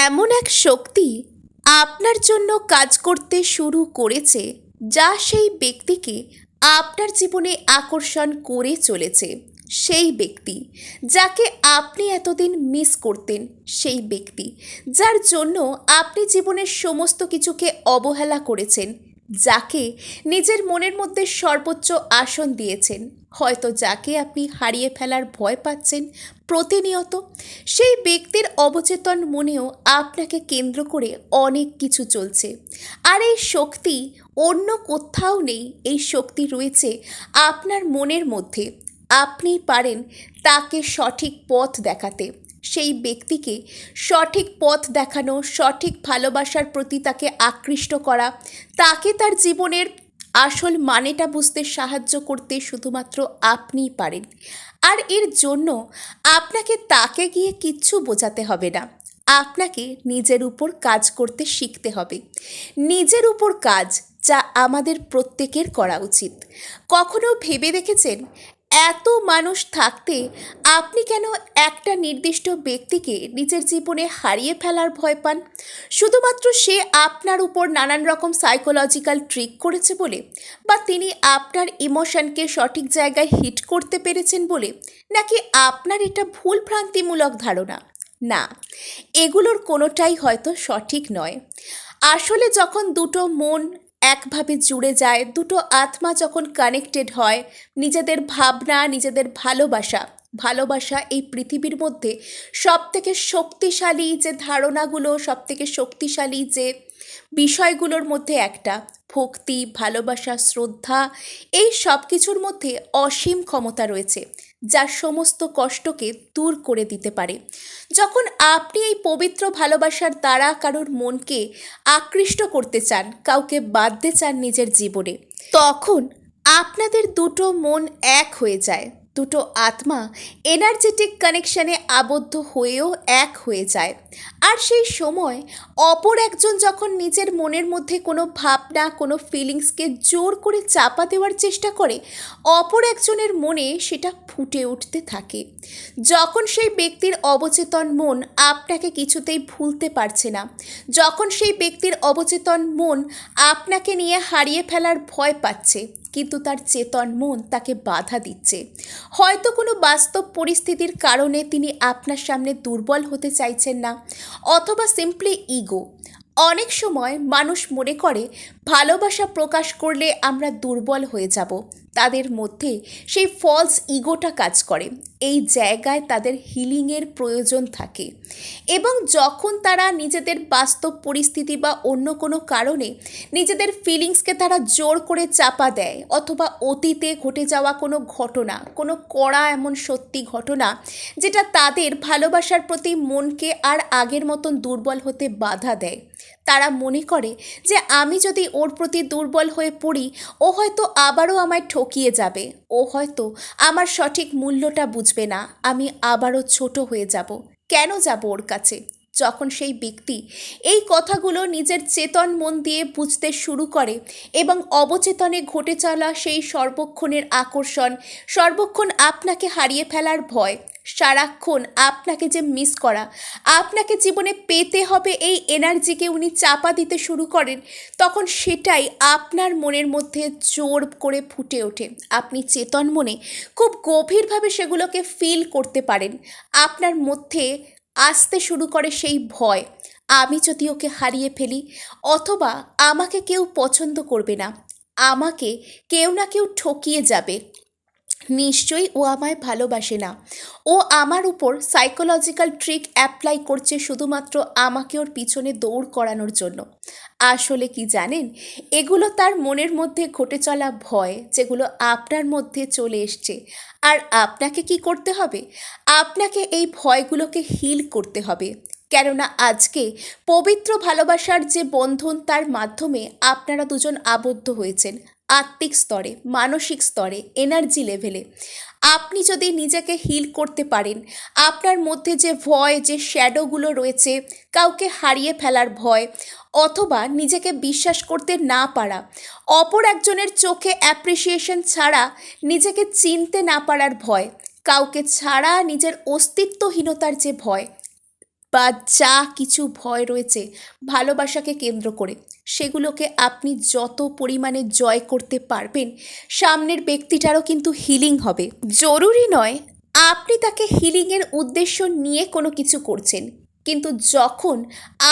এমন এক শক্তি আপনার জন্য কাজ করতে শুরু করেছে, যা সেই ব্যক্তিকে আপনার জীবনে আকর্ষণ করে চলেছে। সেই ব্যক্তি যাকে আপনি এতদিন মিস করতেন, সেই ব্যক্তি যার জন্য আপনি জীবনের সমস্ত কিছুকে অবহেলা করেছেন যাকে নিজের মনের মধ্যে সর্বোচ্চ আসন দিয়েছেন। হয়তো যাকে আপনি হারিয়ে ফেলার ভয় পাচ্ছেন প্রতিনিয়ত, সেই ব্যক্তির অবচেতন মনেও আপনাকে কেন্দ্র করে অনেক কিছু চলছে। আর এই শক্তি অন্য কোথাও নেই, এই শক্তি রয়েছে আপনার মনের মধ্যে। আপনি পারেন তাকে সঠিক পথ দেখাতে। সেই ব্যক্তিকে সঠিক পথ দেখানো, সঠিক ভালোবাসার প্রতি তাকে আকৃষ্ট করা, তাকে তার জীবনের আসল মানেটা বুঝতে সাহায্য করতে শুধুমাত্র আপনিই পারেন। আর এর জন্য আপনাকে তাকে গিয়ে কিচ্ছু বোঝাতে হবে না। আপনাকে নিজের উপর কাজ করতে শিখতে হবে। নিজের উপর কাজ যা আমাদের প্রত্যেকের করা উচিত। কখনো ভেবে দেখেছেন এত মানুষ থাকতে আপনি কেন একটা নির্দিষ্ট ব্যক্তিকে নিজের জীবনে হারিয়ে ফেলার ভয় পান? শুধুমাত্র সে আপনার উপর নানান রকম সাইকোলজিক্যাল ট্রিক করেছে বলে বা তিনি আপনার ইমোশনকে সঠিক জায়গায় হিট করতে পেরেছেন বলে, নাকি আপনার এটা ভুল ভ্রান্তিমূলক ধারণা? না, এগুলোর কোনোটাই হয়তো সঠিক নয়। আসলে যখন দুটো মন একভাবে জুড়ে যায়। দুটো আত্মা যখন কানেক্টেড হয়, নিজেদের ভাবনা, নিজেদের ভালোবাসা ভালোবাসা এই পৃথিবীর মধ্যে সব থেকে শক্তিশালী যে ধারণাগুলো সব থেকে শক্তিশালী যে বিষয়গুলোর মধ্যে একটা, ভক্তি, ভালোবাসা, শ্রদ্ধা, এই সব কিছুর মধ্যে অসীম ক্ষমতা রয়েছে। যা সমস্ত কষ্টকে দূর করে দিতে পারে। যখন আপনি এই পবিত্র ভালোবাসার দ্বারা কারোর মনকে আকৃষ্ট করতে চান, কাউকে বাঁধতে চান নিজের জীবনে, তখন আপনাদের দুটো মন এক হয়ে যায়। দুটো আত্মা এনার্জেটিক কানেকশানে আবদ্ধ হয়েও এক হয়ে যায়। আর সেই সময় অপর একজন যখন নিজের মনের মধ্যে কোনো ভাবনা, কোনো ফিলিংসকে জোর করে চাপা দেওয়ার চেষ্টা করে, অপর একজনের মনে সেটা ফুটে উঠতে থাকে। যখন সেই ব্যক্তির অবচেতন মন আপনাকে কিছুতেই ভুলতে পারছে না, যখন সেই ব্যক্তির অবচেতন মন আপনাকে নিয়ে হারিয়ে ফেলার ভয় পাচ্ছে কিন্তু তার চেতন মন তাকে বাধা দিচ্ছে। হয়তো কোনো বাস্তব পরিস্থিতির কারণে তিনি আপনার সামনে দুর্বল হতে চাইছেন না, অথবা সিম্পলি ইগো অনেক সময় মানুষ মনে করে, ভালোবাসা প্রকাশ করলে আমরা দুর্বল হয়ে যাব। তাদের মধ্যে সেই ফলস ইগোটা কাজ করে। এই জায়গায় তাদের হিলিংয়ের প্রয়োজন থাকে। এবং যখন তারা নিজেদের বাস্তব পরিস্থিতি বা অন্য কোনো কারণে নিজেদের ফিলিংসকে তারা জোর করে চাপা দেয় অথবা অতীতে ঘটে যাওয়া কোনো ঘটনা, কোনো কড়া এমন সত্যি ঘটনা, যেটা তাদের ভালোবাসার প্রতি মনকে আর আগের মতন দুর্বল হতে বাধা দেয়। তারা মনে করে যে আমি যদি ওর প্রতি দুর্বল হয়ে পড়ি, ও হয়তো আবারও আমায় ঠকিয়ে যাবে। ও হয়তো আমার সঠিক মূল্যটা বুঝবে না। আমি আবারও ছোট হয়ে যাব। কেন যাব ওর কাছে? যখন সেই ব্যক্তি এই কথাগুলো নিজের চেতন মন দিয়ে বুঝতে শুরু করে এবং অবচেতনে ঘটে চলা সেই সর্বক্ষণের আকর্ষণ, সর্বক্ষণ আপনাকে হারিয়ে ফেলার ভয় সারাক্ষণ আপনাকে যে মিস করা, আপনাকে জীবনে পেতে হবে এই এনার্জিকে উনি চাপা দিতে শুরু করেন, তখন সেটাই আপনার মনের মধ্যে জোর করে ফুটে ওঠে। আপনি চেতন মনে খুব গভীরভাবে সেগুলোকে ফিল করতে পারেন। আপনার মধ্যে আসতে শুরু করে সেই ভয়, আমি যদি ওকে হারিয়ে ফেলি, অথবা আমাকে কেউ পছন্দ করবে না, আমাকে কেউ না কেউ ঠকিয়ে যাবে। নিশ্চয়ই ও আমায় ভালোবাসে না। ও আমার উপর সাইকোলজিক্যাল ট্রিক অ্যাপ্লাই করছে শুধুমাত্র আমাকে ওর পিছনে দৌড় করানোর জন্য। আসলে কি জানেন? এগুলো তার মনের মধ্যে ঘটে চলা ভয় যেগুলো আপনার মধ্যে চলে এসছে। আর আপনাকে কি করতে হবে? আপনাকে এই ভয়গুলোকে হিল করতে হবে। কেননা আজকে পবিত্র ভালোবাসার যে বন্ধন তার মাধ্যমে আপনারা দুজন আবদ্ধ হয়েছেন। আত্মিক স্তরে, মানসিক স্তরে এনার্জি লেভেলে আপনি যদি নিজেকে হিল করতে পারেন, আপনার মধ্যে যে ভয়, যে শ্যাডোগুলো রয়েছে, কাউকে হারিয়ে ফেলার ভয়, অথবা নিজেকে বিশ্বাস করতে না পারা, অপর একজনের চোখে অ্যাপ্রিসিয়েশন ছাড়া নিজেকে চিনতে না পারার ভয়, কাউকে ছাড়া নিজের অস্তিত্বহীনতার যে ভয় বা যা কিছু ভয় রয়েছে ভালোবাসাকে কেন্দ্র করে, সেগুলোকে আপনি যত পরিমাণে জয় করতে পারবেন, সামনের ব্যক্তিটারও কিন্তু হিলিং হবে। জরুরি নয় আপনি তাকে হিলিংয়ের উদ্দেশ্য নিয়ে কোনো কিছু করছেন, কিন্তু যখন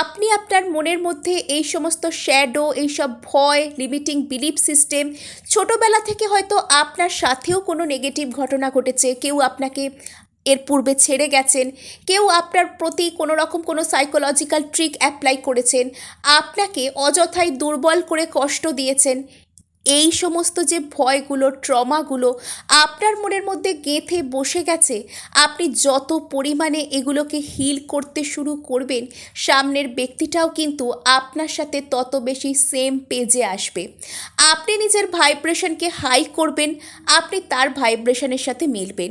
আপনি আপনার মনের মধ্যে এই সমস্ত শ্যাডো এইসব ভয় লিমিটিং বিলিফ সিস্টেম ছোটোবেলা থেকে হয়তো আপনার সাথেও কোনো নেগেটিভ ঘটনা ঘটেছে, কেউ আপনাকে এর পূর্বে ছেড়ে গেছেন। কেউ আপনার প্রতি কোনো রকম কোনো সাইকোলজিক্যাল ট্রিক অ্যাপ্লাই করেছেন। আপনাকে অযথায় দুর্বল করে কষ্ট দিয়েছেন। এই সমস্ত যে ভয়গুলো, ট্রমাগুলো আপনার মনের মধ্যে গেঁথে বসে গেছে, আপনি যত পরিমাণে এগুলোকে হিল করতে শুরু করবেন, সামনের ব্যক্তিটাও কিন্তু আপনার সাথে তত বেশি সেম পেজে আসবে। আপনি নিজের ভাইব্রেশনকে হাই করবেন, আপনি তার ভাইব্রেশনের সাথে মিলবেন।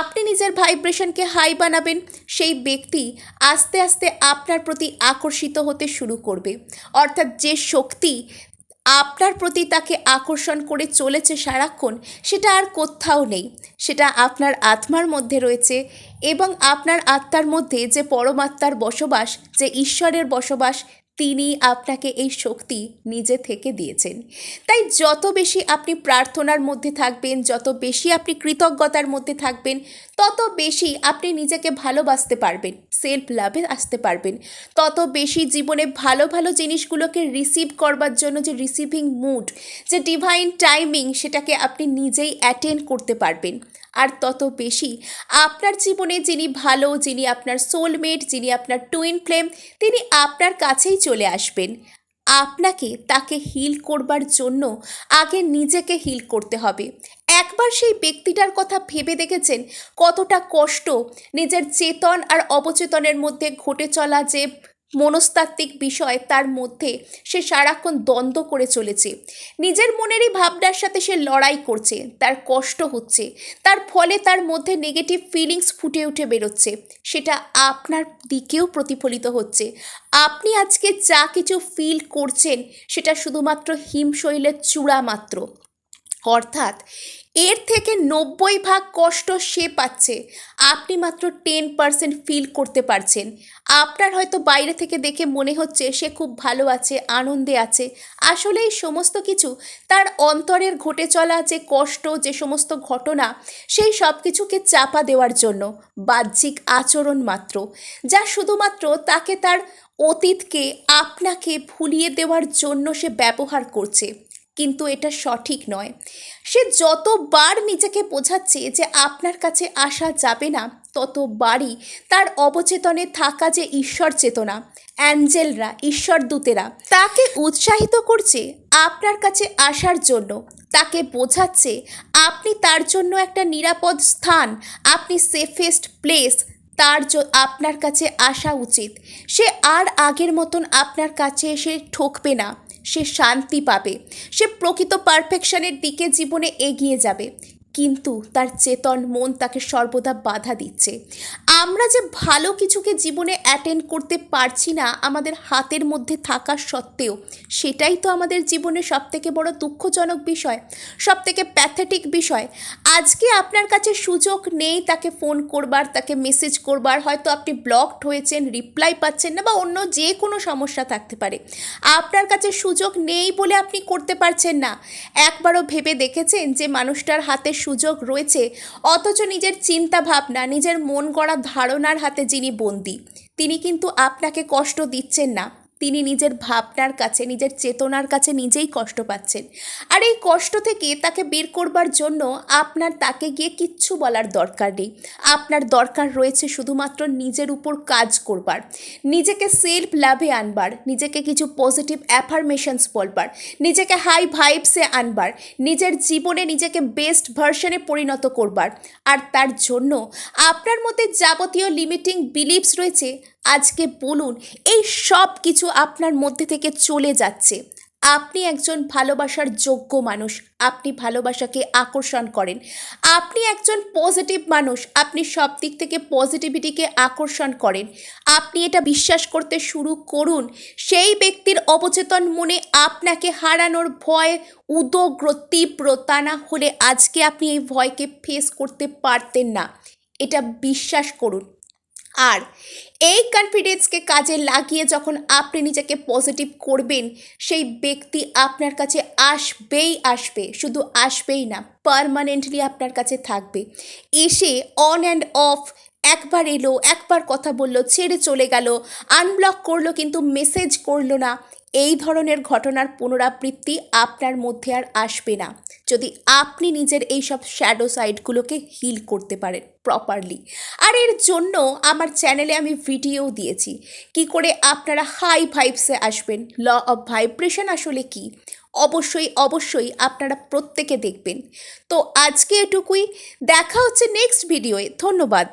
আপনি নিজের ভাইব্রেশনকে হাই বানাবেন, সেই ব্যক্তি আস্তে আস্তে আপনার প্রতি আকর্ষিত হতে শুরু করবে। অর্থাৎ যে শক্তি আপনার প্রতি তাকে আকর্ষণ করে চলেছে সারাক্ষণ, সেটা আর কোথাও নেই। সেটা আপনার আত্মার মধ্যে রয়েছে এবং আপনার আত্মার মধ্যে যে পরমাত্মার বসবাস, যে ঈশ্বরের বসবাস তিনি আপনাকে এই শক্তি নিজে থেকে দিয়েছেন। তাই যত বেশি আপনি প্রার্থনার মধ্যে থাকবেন, যত বেশি আপনি কৃতজ্ঞতার মধ্যে থাকবেন, তত বেশি আপনি নিজেকে ভালোবাসতে পারবেন সেলফ লাভে আসতে পারবেন। তত বেশি জীবনে ভালো ভালো জিনিসগুলোকে রিসিভ করবার জন্য যে রিসিভিং মুড যে ডিভাইন টাইমিং সেটাকে আপনি নিজেই অ্যাটেন্ড করতে পারবেন। আর তত বেশি আপনার জীবনে যিনি ভালো, যিনি আপনার সোলমেট যিনি আপনার টুইন ফ্লেম তিনি আপনার কাছেই চলে আসবেন। আপনাকে, তাকে হিল করবার জন্য আগে নিজেকে হিল করতে হবে। একবার সেই ব্যক্তিটার কথা ভেবে দেখেছেন কতটা কষ্ট নিজের চেতন আর অবচেতনের মধ্যে ঘটে চলা যে মনস্তাত্ত্বিক বিষয় তার মধ্যে সে সারাক্ষণ দ্বন্দ্ব করে চলেছে। নিজের মনেরই ভাবনার সাথে সে লড়াই করছে, তার কষ্ট হচ্ছে, তার ফলে তার মধ্যে নেগেটিভ ফিলিংস ফুটে উঠে বেরোচ্ছে। সেটা আপনার দিকেও প্রতিফলিত হচ্ছে। আপনি আজকে যা কিছু ফিল করছেন, সেটা শুধুমাত্র হিমশৈলের চূড়া মাত্র। অর্থাৎ এর থেকে নব্বই ভাগ কষ্ট সে পাচ্ছে। আপনি মাত্র টেন পার্সেন্ট ফিল করতে পারছেন। আপনার হয়তো বাইরে থেকে দেখে মনে হচ্ছে সে খুব ভালো আছে, আনন্দে আছে। আসলে এই সমস্ত কিছু তার অন্তরের ঘটে চলা যে কষ্ট, যে সমস্ত ঘটনা, সেই সব কিছুকে চাপা দেওয়ার জন্য, বাহ্যিক আচরণ মাত্র, যা শুধুমাত্র তাকে তার অতীতকে, আপনাকে ভুলিয়ে দেওয়ার জন্য সে ব্যবহার করছে। কিন্তু এটা সঠিক নয়। সে যতবার নিজেকে বোঝাচ্ছে যে আপনার কাছে আসা যাবে না, ততবারই তার অবচেতনে থাকা যে ঈশ্বর চেতনা, অ্যাঞ্জেলরা, ঈশ্বর দূতেরা, তাকে উৎসাহিত করছে আপনার কাছে আসার জন্য। তাকে বোঝাচ্ছে আপনি তার জন্য একটা নিরাপদ স্থান, আপনি সেফেস্ট প্লেস, তার আপনার কাছে আসা উচিত। সে আর আগের মতন আপনার কাছে এসে ঠকবে না। সে শান্তি পাবে। সে প্রকৃত পারফেকশনের দিকে জীবনে এগিয়ে যাবে। কিন্তু তার চেতন মন তাকে সর্বদা বাধা দিচ্ছে। আমরা যে ভালো কিছুকে জীবনে অ্যাটেন্ড করতে পারছি না, আমাদের হাতের মধ্যে থাকা সত্ত্বেও, সেটাই তো আমাদের জীবনে সবথেকে বড় দুঃখজনক বিষয়, সবথেকে প্যাথেটিক বিষয়। আজকে আপনার কাছে সুযোগ নেই তাকে ফোন করবার, তাকে মেসেজ করবার, হয়তো আপনি ব্লকড হয়েছেন রিপ্লাই পাচ্ছেন না বা অন্য যে কোনো সমস্যা থাকতে পারে। আপনার কাছে সুযোগ নেই বলে আপনি করতে পারছেন না। একবারও ভেবে দেখেছেন যে মানুষটার হাতে সুযোগ রয়েছে, অথচ নিজের চিন্তা ভাবনা নিজের মন গড়া ধারণার হাতে যিনি বন্দী, তিনি কিন্তু আপনাকে কষ্ট দিচ্ছেন না। তিনি নিজের ভাবনার কাছে, নিজের চেতনার কাছে নিজেই কষ্ট পাচ্ছেন। আর এই কষ্ট থেকে তাকে বের করবার জন্য আপনার তাকে গিয়ে কিচ্ছু বলার দরকার নেই। আপনার দরকার রয়েছে শুধুমাত্র নিজের উপর কাজ করবার, নিজেকে সেলফ লাভে আনবার, নিজেকে কিছু পজিটিভ অ্যাফার্মেশনস বলবার, নিজেকে হাই ভাইবসে আনবার, নিজের জীবনে নিজেকে বেস্ট ভার্সনে পরিণত করবার। আর তার জন্য আপনার মধ্যে যাবতীয় লিমিটিং বিলিভস রয়েছে আজকে বলুন, এই সব কিছু আপনার মধ্যে থেকে চলে যাচ্ছে। আপনি একজন ভালোবাসার যোগ্য মানুষ, আপনি ভালোবাসাকে আকর্ষণ করেন। আপনি একজন পজিটিভ মানুষ, আপনি সব দিক থেকে পজিটিভিটিকে আকর্ষণ করেন। আপনি এটা বিশ্বাস করতে শুরু করুন, সেই ব্যক্তির অবচেতন মনে আপনাকে হারানোর ভয়, উদগ্র তীব্র তা না হলে আজকে আপনি এই ভয়কে ফেস করতে পারতেন না। এটা বিশ্বাস করুন। আর এই কনফিডেন্সকে কাজে লাগিয়ে যখন আপনি নিজেকে পজিটিভ করবেন, সেই ব্যক্তি আপনার কাছে আসবেই আসবে, শুধু আসবেই না পারমানেন্টলি আপনার কাছে থাকবে। এসে অন অ্যান্ড অফ একবার এলো, একবার কথা বলল, ছেড়ে চলে গেল আনব্লক করল কিন্তু মেসেজ করল না এই ধরনের ঘটনার পুনরাবৃত্তি আপনার মধ্যে আর আসবে না। যদি আপনি নিজের এই সব শ্যাডো সাইডগুলোকে হিল করতে পারেন প্রপারলি আর এর জন্য আমার চ্যানেলে আমি ভিডিও দিয়েছি। কি করে আপনারা হাই ভাইবসে আসবেন ল অফ ভাইব্রেশন আসলে কি? অবশ্যই অবশ্যই আপনারা প্রত্যেকে দেখবেন। তো আজকে এটুকুই, দেখা হচ্ছে নেক্সট ভিডিওয়ে ধন্যবাদ।